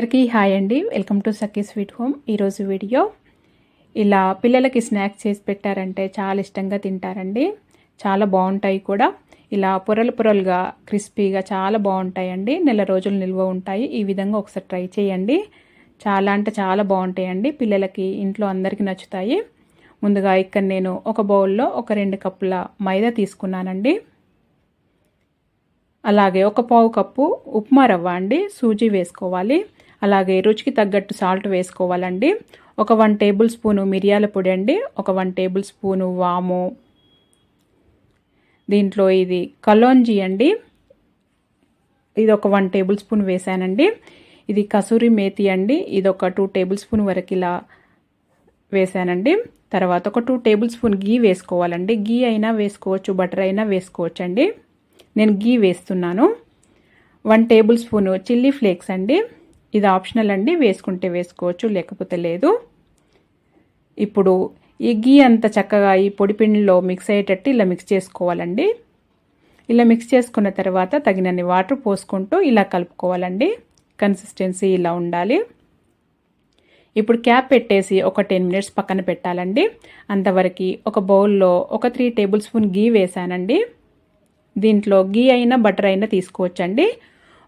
అందరికీ హాయ్ అండి. Welcome to Sakhi sweet home. ఈరోజు వీడియో ఇలా పిల్లలకి స్నాక్స్ చేసి పెట్టారంటే చాలా ఇష్టంగా తింటారండి. చాలా బాగుంటాయి కూడా. ఇలా పొరలు పొరలుగా క్రిస్పీగా చాలా బాగుంటాయండి. నెల రోజులు నిల్వ ఉంటాయి. ఈ విధంగా ఒకసారి ట్రై చేయండి. చాలా అంటే చాలా బాగుంటాయండి. పిల్లలకి ఇంట్లో అందరికీ నచ్చుతాయి. ముందుగా ఇక్కడ నేను ఒక బౌల్లో ఒక రెండు కప్పుల మైదా తీసుకున్నానండి. అలాగే ఒక పావు కప్పు ఉప్మా రవ్వ అండి. సూజీ వేసుకోవాలి. అలాగే రుచికి తగ్గట్టు సాల్ట్ వేసుకోవాలండి. ఒక వన్ టేబుల్ స్పూను మిరియాల పొడి అండి. ఒక వన్ టేబుల్ స్పూను వాము. దీంట్లో ఇది కలోంజీ అండి. ఇది ఒక వన్ టేబుల్ స్పూన్ వేసానండి ఇది కసూరి మేతి అండి. ఇది ఒక టూ టేబుల్ స్పూన్ వరకు ఇలా వేసానండి తర్వాత ఒక టూ టేబుల్ స్పూన్ గీ వేసుకోవాలండి. గీ అయినా వేసుకోవచ్చు బటర్ అయినా వేసుకోవచ్చు అండి నేను గీ వేస్తున్నాను. One tablespoon chilli flakes అండి. ఇది ఆప్షనల్ అండి వేసుకుంటే వేసుకోవచ్చు లేకపోతే లేదు. ఇప్పుడు ఈ గీ అంత చక్కగా ఈ పొడి పిండిలో మిక్స్ అయ్యేటట్టు ఇలా మిక్స్ చేసుకోవాలండి. ఇలా మిక్స్ చేసుకున్న తర్వాత తగినన్ని వాటర్ పోసుకుంటూ ఇలా కలుపుకోవాలండి. కన్సిస్టెన్సీ ఇలా ఉండాలి. ఇప్పుడు క్యాప్ పెట్టేసి ఒక టెన్ మినిట్స్ పక్కన పెట్టాలండి. అంతవరకు ఒక బౌల్లో ఒక త్రీ టేబుల్ స్పూన్ గీ వేసానండి. దీంట్లో గీ అయినా బటర్ అయినా తీసుకోవచ్చండి.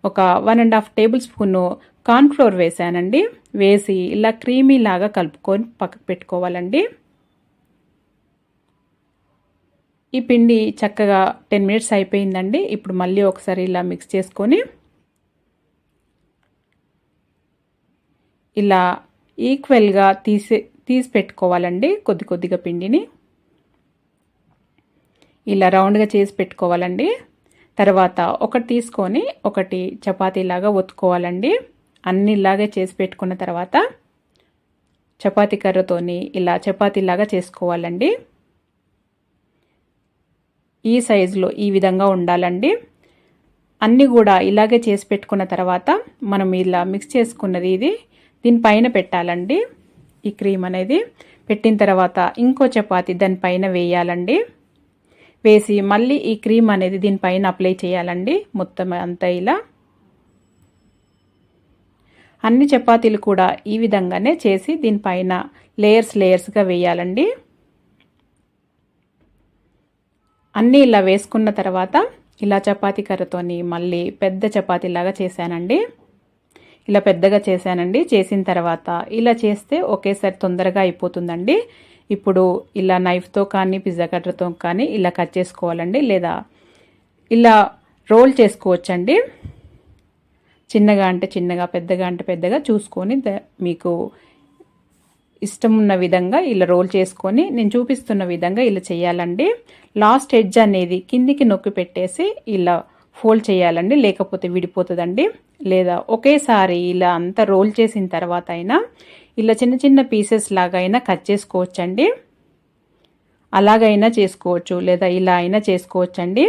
ఒక one and half tablespoon cornflour వేసానండి వేసి ఇలా క్రీమీ లాగా కలుపుకొని పక్కకు పెట్టుకోవాలండి. ఈ పిండి చక్కగా టెన్ మినిట్స్ అయిపోయిందండి. ఇప్పుడు మళ్ళీ ఒకసారి ఇలా మిక్స్ చేసుకొని ఇలా ఈక్వల్గా తీసి తీసి పెట్టుకోవాలండి కొద్ది కొద్దిగా పిండిని. ఇలా రౌండ్గా చేసి పెట్టుకోవాలండి. తర్వాత ఒకటి తీసుకొని ఒకటి చపాతీలాగా ఒత్తుకోవాలండి. అన్ని ఇలాగే చేసి పెట్టుకున్న తర్వాత చపాతీ కర్రతోని ఇలా చపాతీలాగా చేసుకోవాలండి. ఈ సైజులో ఈ విధంగా ఉండాలండి. అన్నీ కూడా ఇలాగే చేసి పెట్టుకున్న తర్వాత మనం ఇలా మిక్స్ చేసుకున్నది ఇది దీనిపైన పెట్టాలండి. ఈ క్రీమ్ అనేది పెట్టిన తర్వాత ఇంకో చపాతీ దానిపైన వేయాలండి. వేసి మళ్ళీ ఈ క్రీమ్ అనేది దీనిపైన అప్లై చేయాలండి. మొత్తం అంతా ఇలా అన్ని చపాతీలు కూడా ఈ విధంగానే చేసి దీనిపైన లేయర్స్ లేయర్స్గా వేయాలండి. అన్నీ ఇలా వేసుకున్న తర్వాత ఇలా చపాతీ కర్రతోని మళ్ళీ పెద్ద చపాతీలాగా చేశానండి. ఇలా పెద్దగా చేశానండి. చేసిన తర్వాత ఇలా చేస్తే ఒకేసారి తొందరగా అయిపోతుందండి. ఇప్పుడు ఇలా నైఫ్తో కానీ పిజ్జా కట్టర్తో కానీ ఇలా కట్ చేసుకోవాలండి. లేదా ఇలా రోల్ చేసుకోవచ్చండి. చిన్నగా అంటే చిన్నగా పెద్దగా అంటే పెద్దగా చూసుకొని మీకు ఇష్టం ఉన్న విధంగా ఇలా రోల్ చేసుకొని నేను చూపిస్తున్న విధంగా ఇలా చేయాలండి. లాస్ట్ ఎడ్జ్ అనేది కిందికి నొక్కి పెట్టేసి ఇలా ఫోల్డ్ చేయాలండి. లేకపోతే విడిపోతుందండి. లేదా ఒకేసారి ఇలా అంతా రోల్ చేసిన తర్వాత అయినా ఇలా చిన్న చిన్న పీసెస్ లాగా అయినా కట్ చేసుకోవచ్చండి. అలాగైనా చేసుకోవచ్చు లేదా ఇలా అయినా చేసుకోవచ్చండి.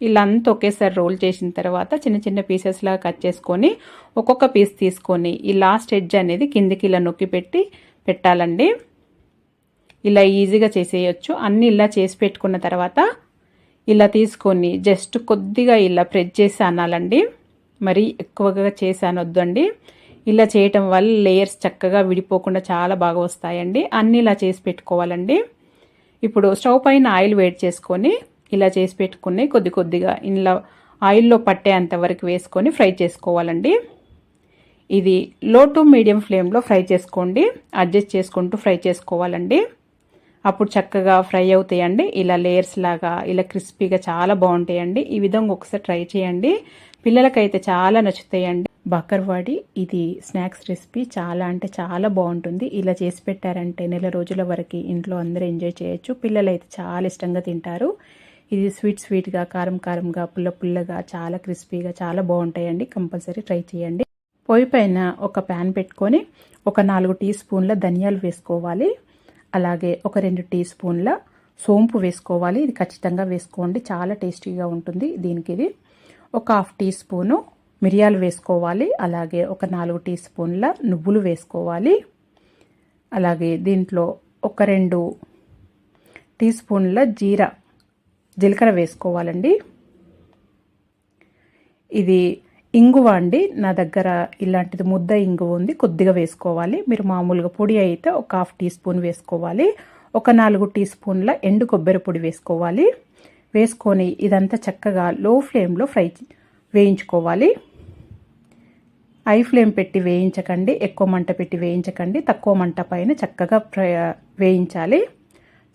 ఇలా అంతా ఒకేసారి రోల్ చేసిన తర్వాత చిన్న చిన్న పీసెస్ లాగా కట్ చేసుకొని ఒక్కొక్క పీస్ తీసుకొని ఈ లాస్ట్ ఎడ్జ్ అనేది కిందికి ఇలా నొక్కి పెట్టి పెట్టాలండి. ఇలా ఈజీగా చేసేయచ్చు. అన్నీ ఇలా చేసి పెట్టుకున్న తర్వాత ఇలా తీసుకొని జస్ట్ కొద్దిగా ఇలా ప్రెస్ చేసి అనాలండి. మరి ఎక్కువగా చేసి అనొద్దండి. ఇలా చేయటం వల్ల లేయర్స్ చక్కగా విడిపోకుండా చాలా బాగా వస్తాయండి. అన్నీ ఇలా చేసి పెట్టుకోవాలండి. ఇప్పుడు స్టవ్ పైన ఆయిల్ వేడి చేసుకొని ఇలా చేసి పెట్టుకుని కొద్ది కొద్దిగా ఇలా ఆయిల్లో పట్టేంత వరకు వేసుకొని ఫ్రై చేసుకోవాలండి. ఇది లో టు మీడియం ఫ్లేమ్లో ఫ్రై చేసుకోండి. అడ్జస్ట్ చేసుకుంటూ ఫ్రై చేసుకోవాలండి. అప్పుడు చక్కగా ఫ్రై అవుతాయండి. ఇలా లేయర్స్ లాగా ఇలా క్రిస్పీగా చాలా బాగుంటాయండి. ఈ విధంగా ఒకసారి ట్రై చేయండి. పిల్లలకైతే చాలా నచ్చుతాయండి. బకర్వాడి ఇది స్నాక్స్ రెసిపీ. చాలా అంటే చాలా బాగుంటుంది. ఇలా చేసి పెట్టారంటే నెల రోజుల వరకు ఇంట్లో అందరూ ఎంజాయ్ చేయొచ్చు. పిల్లలు అయితే చాలా ఇష్టంగా తింటారు. ఇది స్వీట్ స్వీట్గా కారం కారంగా పుల్ల పుల్లగా చాలా క్రిస్పీగా చాలా బాగుంటాయండి. కంపల్సరీ ట్రై చేయండి. పొయ్యి పైన ఒక ప్యాన్ పెట్టుకొని ఒక నాలుగు టీ స్పూన్ల ధనియాలు వేసుకోవాలి. అలాగే ఒక రెండు టీ స్పూన్ల సోంపు వేసుకోవాలి. ఇది ఖచ్చితంగా వేసుకోండి. చాలా టేస్టీగా ఉంటుంది దీనికి ఇది. ఒక హాఫ్ టీ స్పూను మిరియాలు వేసుకోవాలి. అలాగే ఒక నాలుగు టీ స్పూన్ల నువ్వులు వేసుకోవాలి. అలాగే దీంట్లో ఒక రెండు టీ స్పూన్ల జీరా జీలకర్ర వేసుకోవాలండి. ఇది ఇంగువ అండి. నా దగ్గర ఇలాంటిది ముద్ద ఇంగువ ఉంది కొద్దిగా వేసుకోవాలి. మీరు మామూలుగా పొడి అయితే ఒక హాఫ్ టీ స్పూన్ వేసుకోవాలి. ఒక నాలుగు టీ స్పూన్ల ఎండు కొబ్బరి పొడి వేసుకోవాలి. వేసుకొని ఇదంతా చక్కగా లో ఫ్లేమ్లో ఫ్రై వేయించుకోవాలి. హై ఫ్లేమ్ పెట్టి వేయించకండి ఎక్కువ మంట పెట్టి వేయించకండి తక్కువ మంట పైన చక్కగా వేయించాలి.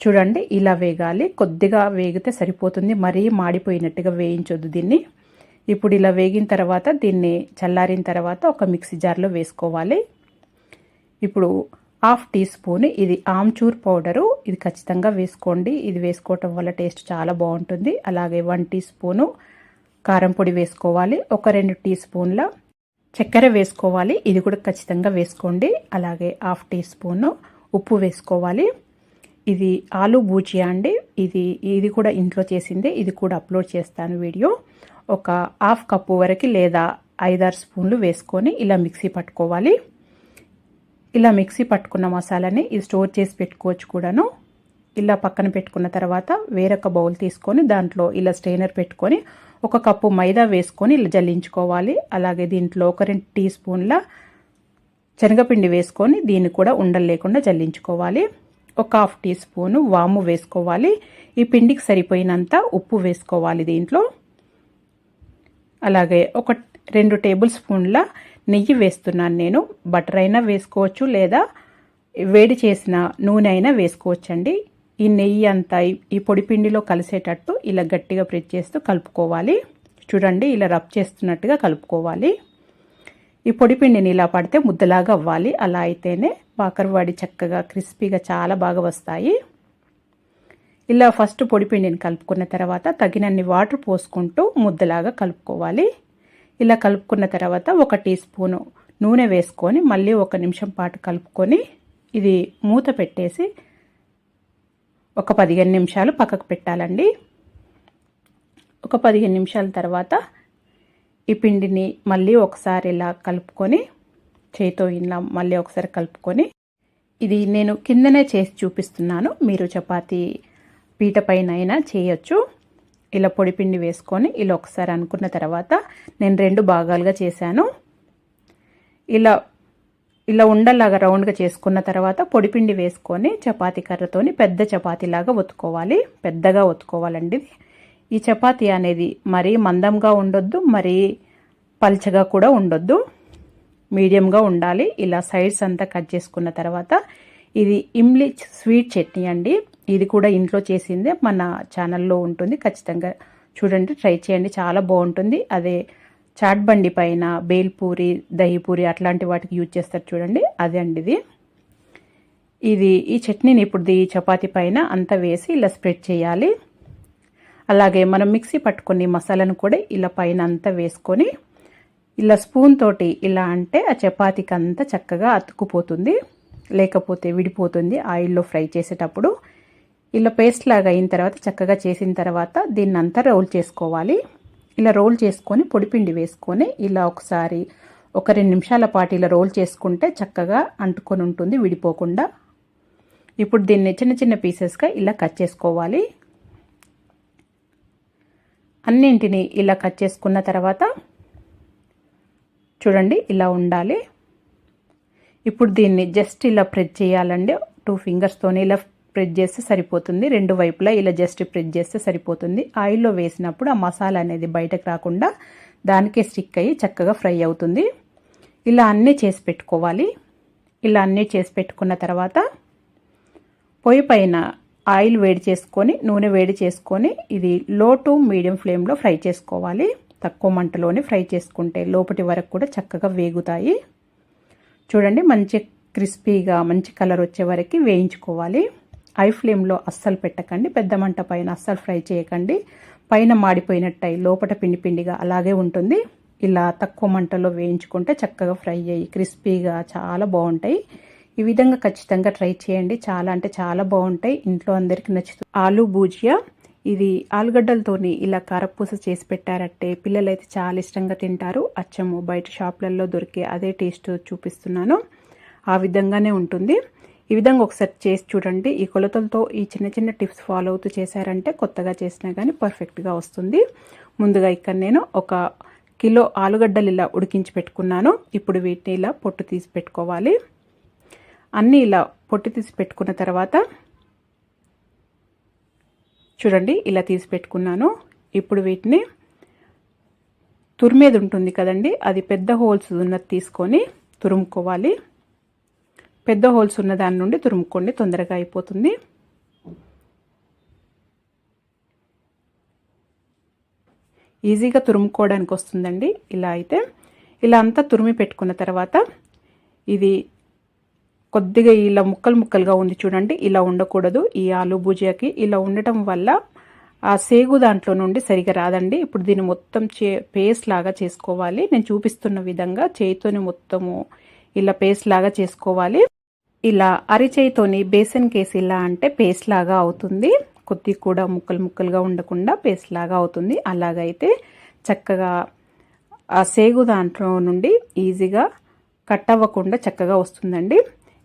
చూడండి ఇలా వేగాలి. కొద్దిగా వేగితే సరిపోతుంది. మరీ మాడిపోయినట్టుగా వేయించొద్దు దీన్ని. ఇప్పుడు ఇలా వేగిన తర్వాత దీన్ని చల్లారిన తర్వాత ఒక మిక్సీ జార్లో వేసుకోవాలి. ఇప్పుడు హాఫ్ టీ స్పూన్ ఇది ఆమ్చూర్ పౌడరు. ఇది ఖచ్చితంగా వేసుకోండి. ఇది వేసుకోవటం వల్ల టేస్ట్ చాలా బాగుంటుంది. అలాగే వన్ టీ స్పూను కారం పొడి వేసుకోవాలి. ఒక రెండు టీ స్పూన్ల చక్కెర వేసుకోవాలి. ఇది కూడా ఖచ్చితంగా వేసుకోండి. అలాగే హాఫ్ టీ స్పూను ఉప్పు వేసుకోవాలి. ఇది ఆలు బూజియా అండి. ఇది ఇది కూడా ఇంట్లో చేసిందే. ఇది కూడా అప్లోడ్ చేస్తాను వీడియో. ఒక హాఫ్ కప్పు వరకు లేదా ఐదారు స్పూన్లు వేసుకొని ఇలా మిక్సీ పట్టుకోవాలి. ఇలా మిక్సీ పట్టుకున్న మసాలాని ఇది స్టోర్ చేసి పెట్టుకోవచ్చు కూడాను. ఇలా పక్కన పెట్టుకున్న తర్వాత వేరొక బౌల్ తీసుకొని దాంట్లో ఇలా స్ట్రైనర్ పెట్టుకొని ఒక కప్పు మైదా వేసుకొని ఇలా జల్లించుకోవాలి. అలాగే దీంట్లో ఒక రెండు టీ స్పూన్ల శనగపిండి వేసుకొని దీన్ని కూడా ఉండలు లేకుండా జల్లించుకోవాలి. ఒక హాఫ్ టీ స్పూను వాము వేసుకోవాలి. ఈ పిండికి సరిపోయినంత ఉప్పు వేసుకోవాలి దీంట్లో. అలాగే ఒక రెండు టేబుల్ స్పూన్ల నెయ్యి వేస్తున్నాను నేను. బటర్ అయినా వేసుకోవచ్చు లేదా వేడి చేసిన నూనె అయినా వేసుకోవచ్చండి. ఈ నెయ్యి అంతా ఈ పొడి పిండిలో కలిసేటట్టు ఇలా గట్టిగా ప్రెస్ చేస్తూ కలుపుకోవాలి. చూడండి ఇలా రబ్ చేస్తున్నట్టుగా కలుపుకోవాలి. ఈ పొడిపిండిని ఇలా పడితే ముద్దలాగా అవ్వాలి. అలా అయితేనే బాకరవాడి చక్కగా క్రిస్పీగా చాలా బాగా వస్తాయి. ఇలా ఫస్ట్ పొడిపిండిని కలుపుకున్న తర్వాత తగినన్ని వాటర్ పోసుకుంటూ ముద్దలాగా కలుపుకోవాలి. ఇలా కలుపుకున్న తర్వాత ఒక టీ స్పూను నూనె వేసుకొని మళ్ళీ ఒక నిమిషం పాటు కలుపుకొని ఇది మూత పెట్టేసి ఒక పదిహేను నిమిషాలు పక్కకు పెట్టాలండి. ఒక పదిహేను నిమిషాల తర్వాత ఈ పిండిని మళ్ళీ ఒకసారి ఇలా కలుపుకొని చేతో ఇలా మళ్ళీ ఒకసారి కలుపుకొని ఇది నేను కిందనే చేసి చూపిస్తున్నాను. మీరు చపాతీ పీట పైన అయినా చేయొచ్చు. ఇలా పొడి పిండి వేసుకొని ఇలా ఒకసారి అనుకున్న తర్వాత నేను రెండు భాగాలుగా చేశాను. ఇలా ఇలా ఉండలాగా రౌండ్గా చేసుకున్న తర్వాత పొడిపిండి వేసుకొని చపాతీ కర్రతోని పెద్ద చపాతీలాగా ఒత్తుకోవాలి. పెద్దగా ఒత్తుకోవాలండి. ఈ చపాతీ అనేది మరీ మందంగా ఉండొద్దు మరీ పల్చగా కూడా ఉండొద్దు. మీడియంగా ఉండాలి. ఇలా సైడ్స్ అంతా కట్ చేసుకున్న తర్వాత ఇది ఇమ్లి స్వీట్ చట్నీ అండి. ఇది కూడా ఇంట్లో చేసిందే మన ఛానల్లో ఉంటుంది. ఖచ్చితంగా చూడండి ట్రై చేయండి. చాలా బాగుంటుంది. అదే చాట్ బండి పైన బేల్పూరి దహిపూరి అట్లాంటి వాటికి యూజ్ చేస్తారు చూడండి. అదే అండి ఇది. ఇది ఈ చట్నీని ఇప్పుడు ఈ చపాతీ పైన అంతా వేసి ఇలా స్ప్రెడ్ చేయాలి. అలాగే మనం మిక్సీ పట్టుకుని మసాలాను కూడా ఇలా పైన అంతా వేసుకొని ఇలా స్పూన్ తోటి ఇలా అంటే ఆ చపాతీకి అంతా చక్కగా అతుక్కుపోతుంది లేకపోతే విడిపోతుంది ఆయిల్లో ఫ్రై చేసేటప్పుడు. ఇలా పేస్ట్ లాగా అయిన తర్వాత చక్కగా చేసిన తర్వాత దీన్ని అంతా రోల్ చేసుకోవాలి. ఇలా రోల్ చేసుకొని పొడిపిండి వేసుకొని ఇలా ఒకసారి ఒక రెండు నిమిషాల పాటు ఇలా రోల్ చేసుకుంటే చక్కగా అంటుకొని ఉంటుంది విడిపోకుండా. ఇప్పుడు దీన్ని చిన్న చిన్న పీసెస్గా ఇలా కట్ చేసుకోవాలి. అన్నింటిని ఇలా కట్ చేసుకున్న తర్వాత చూడండి ఇలా ఉండాలి. ఇప్పుడు దీన్ని జస్ట్ ఇలా ప్రెస్ చేయాలండి. టూ ఫింగర్స్తోనే ఇలా ప్రెస్ చేస్తే సరిపోతుంది. రెండు వైపులా ఇలా జస్ట్ ప్రెస్ చేస్తే సరిపోతుంది. ఆయిల్లో వేసినప్పుడు ఆ మసాలా అనేది బయటకు రాకుండా దానికే స్టిక్ అయ్యి చక్కగా ఫ్రై అవుతుంది. ఇలా అన్నీ చేసి పెట్టుకోవాలి. ఇలా అన్నీ చేసి పెట్టుకున్న తర్వాత పొయ్యి పైన ఆయిల్ వేడి చేసుకొని నూనె వేడి చేసుకొని ఇది లో టు మీడియం ఫ్లేమ్లో ఫ్రై చేసుకోవాలి. తక్కువ మంటలోనే ఫ్రై చేసుకుంటే లోపటి వరకు కూడా చక్కగా వేగుతాయి. చూడండి మంచి క్రిస్పీగా మంచి కలర్ వచ్చే వరకు వేయించుకోవాలి. హై ఫ్లేమ్లో అస్సలు పెట్టకండి. పెద్ద మంట పైన అస్సలు ఫ్రై చేయకండి. పైన మాడిపోయినట్టయి లోపల పిండి పిండిగా అలాగే ఉంటుంది. ఇలా తక్కువ మంటలో వేయించుకుంటే చక్కగా ఫ్రై అయ్యి క్రిస్పీగా చాలా బాగుంటాయి. ఈ విధంగా ఖచ్చితంగా ట్రై చేయండి. చాలా అంటే చాలా బాగుంటాయి. ఇంట్లో అందరికీ నచ్చుతుంది. ఆలు భూజియా ఇది ఆలుగడ్డలతోని ఇలా కారపూస చేసి పెట్టారంటే పిల్లలైతే చాలా ఇష్టంగా తింటారు. అచ్చము బయట షాప్లలో దొరికే అదే టేస్ట్ చూపిస్తున్నాను. ఆ విధంగానే ఉంటుంది. ఈ విధంగా ఒకసారి చేసి చూడండి. ఈ కొలతలతో ఈ చిన్న చిన్న టిప్స్ ఫాలో అవుతూ చేశారంటే కొత్తగా చేసినా కానీ పర్ఫెక్ట్గా వస్తుంది. ముందుగా ఇక్కడ నేను ఒక కిలో ఆలుగడ్డలు ఇలా ఉడికించి పెట్టుకున్నాను. ఇప్పుడు వీటిని ఇలా పొట్టు తీసి పెట్టుకోవాలి. అన్నీ ఇలా పొట్టి తీసి పెట్టుకున్న తర్వాత చూడండి ఇలా తీసి పెట్టుకున్నాను. ఇప్పుడు వీటిని తురిమేది ఉంటుంది కదండి అది పెద్ద హోల్స్ ఉన్నది తీసుకొని తురుముకోవాలి. పెద్ద హోల్స్ ఉన్న దాని నుండి తురుముకోండి తొందరగా అయిపోతుంది. ఈజీగా తురుముకోవడానికి వస్తుందండి ఇలా అయితే. ఇలా అంతా తురిమి పెట్టుకున్న తర్వాత ఇది కొద్దిగా ఇలా ముక్కలు ముక్కలుగా ఉంది చూడండి ఇలా ఉండకూడదు. ఈ ఆలు భుజియాకి ఇలా ఉండటం వల్ల ఆ సేగు దాంట్లో నుండి సరిగా రాదండి. ఇప్పుడు దీన్ని మొత్తం చే పేస్ట్ లాగా చేసుకోవాలి. నేను చూపిస్తున్న విధంగా చేయితోని మొత్తము ఇలా పేస్ట్ లాగా చేసుకోవాలి. ఇలా అరిచేయితోని బేసన్ కేసి ఇలా అంటే పేస్ట్ లాగా అవుతుంది. కొద్ది కూడా ముక్కలు ముక్కలుగా ఉండకుండా పేస్ట్ లాగా అవుతుంది. అలాగైతే చక్కగా ఆ సేగు దాంట్లో నుండి ఈజీగా కట్ అవ్వకుండా చక్కగా వస్తుందండి.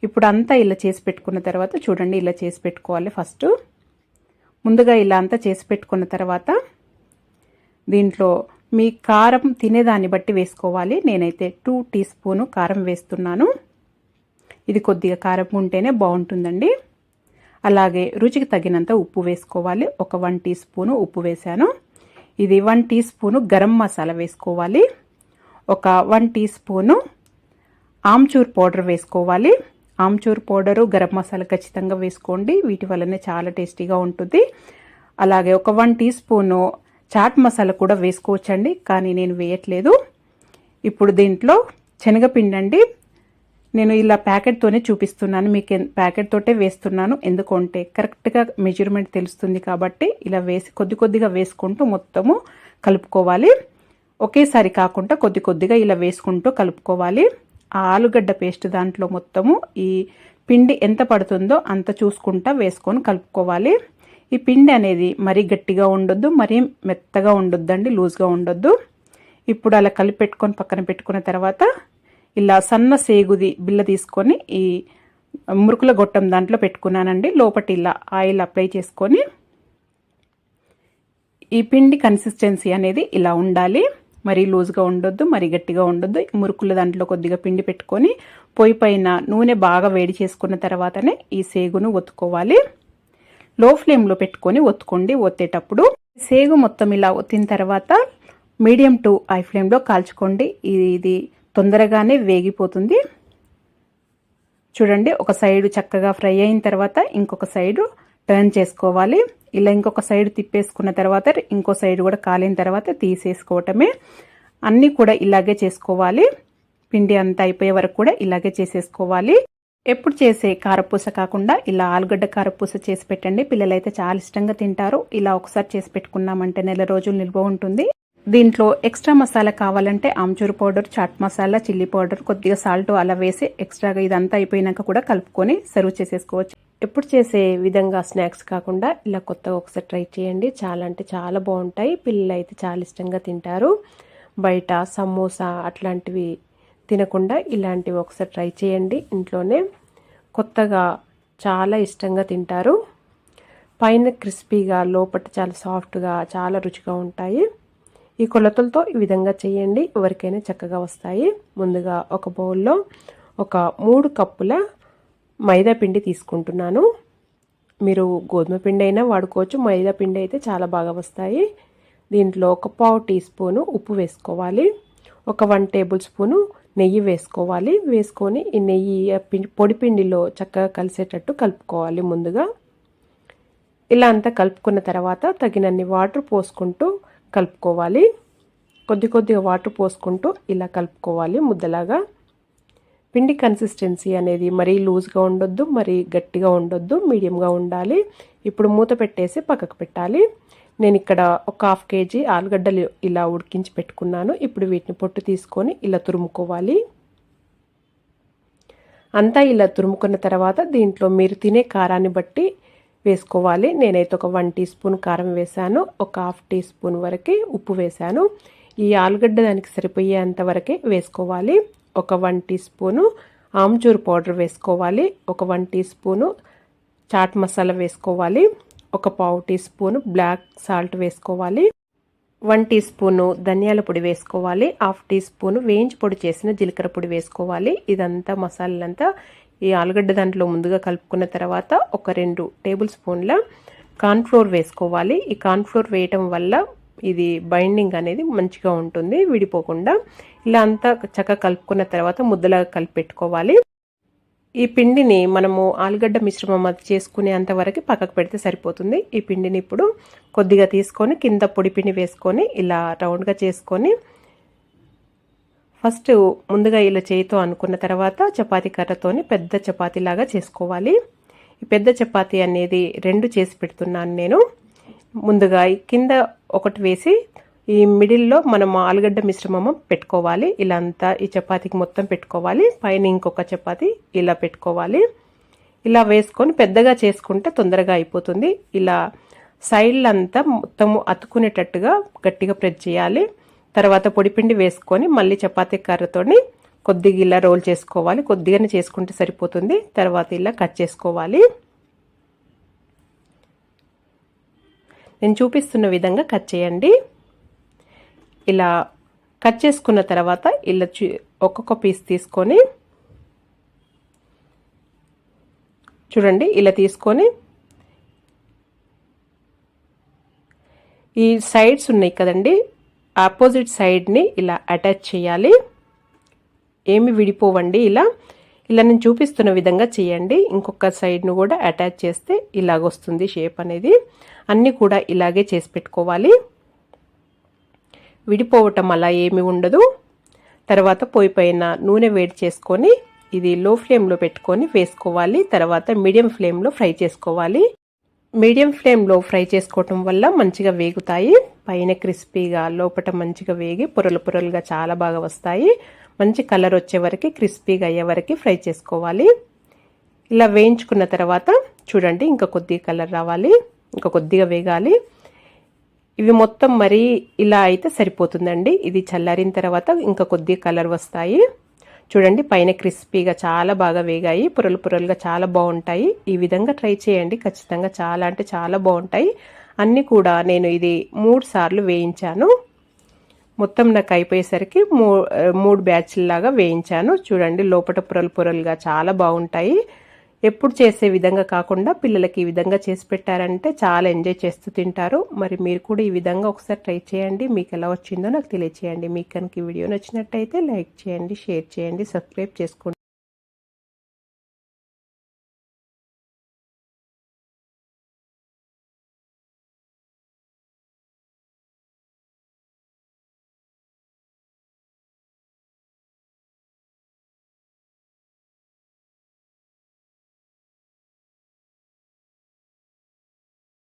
ఇప్పుడు అంతా ఇలా చేసి పెట్టుకున్న తర్వాత చూడండి ఇలా చేసి పెట్టుకోవాలి ఫస్ట్. ముందుగా ఇలా అంతా చేసి పెట్టుకున్న తర్వాత దీంట్లో మీ కారం తినేదాన్ని బట్టి వేసుకోవాలి. నేనైతే టూ టీ స్పూను కారం వేస్తున్నాను. ఇది కొద్దిగా కారం ఉంటేనే బాగుంటుందండి. అలాగే రుచికి తగినంత ఉప్పు వేసుకోవాలి. ఒక వన్ టీ స్పూను ఉప్పు వేశాను. ఇది one teaspoon garam masala వేసుకోవాలి. ఒక one teaspoon amchur powder వేసుకోవాలి. ఆమ్చూర్ పౌడరు గరం మసాలా ఖచ్చితంగా వేసుకోండి. వీటి వల్లనే చాలా టేస్టీగా ఉంటుంది. అలాగే ఒక one teaspoon chaat masala కూడా వేసుకోవచ్చండి కానీ నేను వేయట్లేదు. ఇప్పుడు దీంట్లో శనగపిండి అండి నేను ఇలా ప్యాకెట్తోనే చూపిస్తున్నాను మీకు ప్యాకెట్ తోటే వేస్తున్నాను. ఎందుకంటే కరెక్ట్గా మెజర్మెంట్ తెలుస్తుంది కాబట్టి ఇలా వేసి కొద్ది కొద్దిగా వేసుకుంటూ మొత్తము కలుపుకోవాలి. ఒకేసారి కాకుండా కొద్ది కొద్దిగా ఇలా వేసుకుంటూ కలుపుకోవాలి. ఆ ఆలుగడ్డ పేస్ట్ దాంట్లో మొత్తము ఈ పిండి ఎంత పడుతుందో అంత చూసుకుంటా వేసుకొని కలుపుకోవాలి. ఈ పిండి అనేది మరీ గట్టిగా ఉండొద్దు మరీ మెత్తగా ఉండొద్దండి లూజ్గా ఉండొద్దు. ఇప్పుడు అలా కలిపి పెట్టుకొని పక్కన పెట్టుకున్న తర్వాత ఇలా సన్న సేగుది బిల్ల తీసుకొని ఈ మురుకుల గొట్టం దాంట్లో పెట్టుకున్నానండి. లోపటి ఇలా ఆయిల్ అప్లై చేసుకొని ఈ పిండి కన్సిస్టెన్సీ అనేది ఇలా ఉండాలి. మరీ లూజ్గా ఉండొద్దు మరీ గట్టిగా ఉండొద్దు. మురుకుల దాంట్లో కొద్దిగా పిండి పెట్టుకొని పొయ్యి పైన నూనె బాగా వేడి చేసుకున్న తర్వాతనే ఈ సేగును ఒత్తుకోవాలి. లో ఫ్లేమ్లో పెట్టుకొని ఒత్తుకోండి. ఒత్తేటప్పుడు సేగు మొత్తం ఇలా ఒత్తిన తర్వాత మీడియం టు హై ఫ్లేమ్లో కాల్చుకోండి. ఇది తొందరగానే వేగిపోతుంది. చూడండి ఒక సైడు చక్కగా ఫ్రై అయిన తర్వాత ఇంకొక సైడు టర్న్ చేసుకోవాలి. ఇలా ఇంకొక సైడ్ తిప్పేసుకున్న తర్వాత ఇంకో సైడ్ కూడా కాలిన తర్వాత తీసేసుకోవటమే. అన్నీ కూడా ఇలాగే చేసుకోవాలి. పిండి అంతా అయిపోయే వరకు కూడా ఇలాగే చేసేసుకోవాలి. ఎప్పుడు చేసే కారపూస కాకుండా ఇలా ఆలుగడ్డ కారపూస చేసి పెట్టండి. పిల్లలైతే చాలా ఇష్టంగా తింటారు. ఇలా ఒకసారి చేసి పెట్టుకున్నామంటే నెల రోజులు నిల్వ ఉంటుంది. దీంట్లో ఎక్స్ట్రా మసాలా కావాలంటే amchur powder chaat masala chilli powder కొద్దిగా సాల్ట్ అలా వేసి ఎక్స్ట్రాగా ఇదంతా అయిపోయినాక కూడా కలుపుకొని సర్వ్ చేసేసుకోవచ్చు. ఎప్పుడు చేసే విధంగా స్నాక్స్ కాకుండా ఇలా కొత్తగా ఒకసారి ట్రై చేయండి. చాలా అంటే చాలా బాగుంటాయి. పిల్లలు అయితే చాలా ఇష్టంగా తింటారు. బయట సమోసా అట్లాంటివి తినకుండా ఇలాంటివి ఒకసారి ట్రై చేయండి. ఇంట్లోనే కొత్తగా చాలా ఇష్టంగా తింటారు. పైన క్రిస్పీగా లోపల చాలా సాఫ్ట్గా చాలా రుచిగా ఉంటాయి. ఈ కొలతలతో ఈ విధంగా చేయండి. ఎవరికైనా చక్కగా వస్తాయి. ముందుగా ఒక బౌల్లో ఒక మూడు కప్పుల మైదా పిండి తీసుకుంటున్నాను. మీరు గోధుమ పిండి అయినా వాడుకోవచ్చు. మైదా పిండి అయితే చాలా బాగా వస్తాయి. దీంట్లో ఒక పావు టీ స్పూను ఉప్పు వేసుకోవాలి. ఒక వన్ టేబుల్ స్పూను నెయ్యి వేసుకోవాలి. వేసుకొని ఈ నెయ్యి పొడి పిండిలో చక్కగా కలిసేటట్టు కలుపుకోవాలి ముందుగా. ఇలా అంతా కలుపుకున్న తర్వాత తగినన్ని వాటర్ పోసుకుంటూ కలుపుకోవాలి. కొద్ది కొద్దిగా వాటర్ పోసుకుంటూ ఇలా కలుపుకోవాలి ముద్దలాగా. పిండి కన్సిస్టెన్సీ అనేది మరీ లూజ్గా ఉండొద్దు మరీ గట్టిగా ఉండొద్దు మీడియంగా ఉండాలి. ఇప్పుడు మూత పెట్టేసి పక్కకు పెట్టాలి. నేను ఇక్కడ ఒక హాఫ్ కేజీ ఆలుగడ్డలు ఇలా ఉడికించి పెట్టుకున్నాను. ఇప్పుడు వీటిని పొట్టు తీసుకొని ఇలా తురుముకోవాలి. అంతా ఇలా తురుముకున్న తర్వాత దీంట్లో మీరు తినే కారాన్ని బట్టి వేసుకోవాలి. నేనైతే ఒక వన్ టీ స్పూన్ కారం వేశాను. ఒక హాఫ్ టీ స్పూన్ వరకే ఉప్పు వేశాను. ఈ ఆలుగడ్డ దానికి సరిపోయేంత వరకే వేసుకోవాలి. ఒక one teaspoon amchur powder వేసుకోవాలి ఒక one teaspoon chaat masala వేసుకోవాలి ఒక పావు టీ స్పూను బ్లాక్ సాల్ట్ వేసుకోవాలి వన్ టీ స్పూను ధనియాల పొడి వేసుకోవాలి హాఫ్ టీ స్పూను వేయించి పొడి చేసిన జీలకర్ర పొడి వేసుకోవాలి. ఇదంతా మసాలాలంతా ఈ ఆలుగడ్డ దాంట్లో ముందుగా కలుపుకున్న తర్వాత ఒక రెండు టేబుల్ స్పూన్ల కార్న్ఫ్లోర్ వేసుకోవాలి. ఈ కార్న్ఫ్లోర్ వేయటం వల్ల ఇది బైండింగ్ అనేది మంచిగా ఉంటుంది విడిపోకుండా. ఇలా అంతా చక్కగా కలుపుకున్న తర్వాత ముద్దలాగా కలిపి పెట్టుకోవాలి ఈ పిండిని మనము ఆలుగడ్డ మిశ్రమం అది చేసుకునేంత వరకు పక్కకు పెడితే సరిపోతుంది. ఈ పిండిని ఇప్పుడు కొద్దిగా తీసుకొని కింద పొడి పిండి వేసుకొని ఇలా రౌండ్గా చేసుకొని ఫస్ట్ ముందుగా ఇలా చేయితో అనుకున్న తర్వాత చపాతీ కర్రతోని పెద్ద చపాతీలాగా చేసుకోవాలి. ఈ పెద్ద చపాతీ అనేది రెండు చేసి పెడుతున్నాను నేను. ముందుగా కింద ఒకటి వేసి ఈ మిడిల్లో మనం ఆలుగడ్డ మిశ్రమం పెట్టుకోవాలి. ఇలా అంతా ఈ చపాతీకి మొత్తం పెట్టుకోవాలి. పైన ఇంకొక చపాతీ ఇలా పెట్టుకోవాలి. ఇలా వేసుకొని పెద్దగా చేసుకుంటే తొందరగా అయిపోతుంది. ఇలా సైడ్లంతా మొత్తం అతుకునేటట్టుగా గట్టిగా ప్రెస్ చేయాలి. తర్వాత పొడిపిండి వేసుకొని మళ్ళీ చపాతీ కర్రతోని కొద్దిగా ఇలా రోల్ చేసుకోవాలి. కొద్దిగానే చేసుకుంటే సరిపోతుంది. తర్వాత ఇలా కట్ చేసుకోవాలి. నేను చూపిస్తున్న విధంగా కట్ చేయండి. ఇలా కట్ చేసుకున్న తర్వాత ఇలా ఒక్కొక్క పీస్ తీసుకొని చూడండి ఇలా తీసుకొని ఈ సైడ్స్ ఉన్నాయి కదండి ఆపోజిట్ సైడ్ని ఇలా అటాచ్ చేయాలి. ఏమి విడిపోవండి ఇలా ఇలా నేను చూపిస్తున్న విధంగా చేయండి. ఇంకొక సైడ్ను కూడా అటాచ్ చేస్తే ఇలాగొస్తుంది షేప్ అనేది. అన్నీ కూడా ఇలాగే చేసి పెట్టుకోవాలి. విడిపోవటం అలా ఏమి ఉండదు. తర్వాత పొయ్యి పైన నూనె వేడి చేసుకొని ఇది లో ఫ్లేమ్లో పెట్టుకొని వేసుకోవాలి. తర్వాత మీడియం ఫ్లేమ్లో ఫ్రై చేసుకోవాలి. మీడియం ఫ్లేమ్లో ఫ్రై చేసుకోవటం వల్ల మంచిగా వేగుతాయి. పైన క్రిస్పీగా లోపల మంచిగా వేగి పొరలు పొరలుగా చాలా బాగా వస్తాయి. మంచి కలర్ వచ్చే వరకు క్రిస్పీగా అయ్యే వరకు ఫ్రై చేసుకోవాలి. ఇలా వేయించుకున్న తర్వాత చూడండి ఇంకా కొద్దిగా కలర్ రావాలి ఇంకా కొద్దిగా వేగాలి. ఇవి మొత్తం మరీ ఇలా అయితే సరిపోతుందండి. ఇది చల్లారిన తర్వాత ఇంకా కొద్దిగా కలర్ వస్తాయి. చూడండి పైన క్రిస్పీగా చాలా బాగా వేగాయి పొరలు పొరలుగా చాలా బాగుంటాయి. ఈ విధంగా ట్రై చేయండి ఖచ్చితంగా చాలా అంటే చాలా బాగుంటాయి. అన్నీ కూడా నేను ఇది మూడు సార్లు వేయించాను. మొత్తం నాకు అయిపోయేసరికి మూ మూడు బ్యాచ్లాగా వేయించాను. చూడండి లోపల పొరలు పొరలుగా చాలా బాగుంటాయి. ఎప్పుడు చేసే విధంగా కాకుండా పిల్లలకి ఈ విధంగా చేసి పెట్టారంటే చాలా ఎంజాయ్ చేస్తూ తింటారు. మరి మీరు కూడా ఈ విధంగా ఒకసారి ట్రై చేయండి. మీకు ఎలా వచ్చిందో నాకు తెలియచేయండి. మీకు కనుక ఈ వీడియో నచ్చినట్టయితే లైక్ చేయండి షేర్ చేయండి సబ్స్క్రైబ్ చేసుకోండి.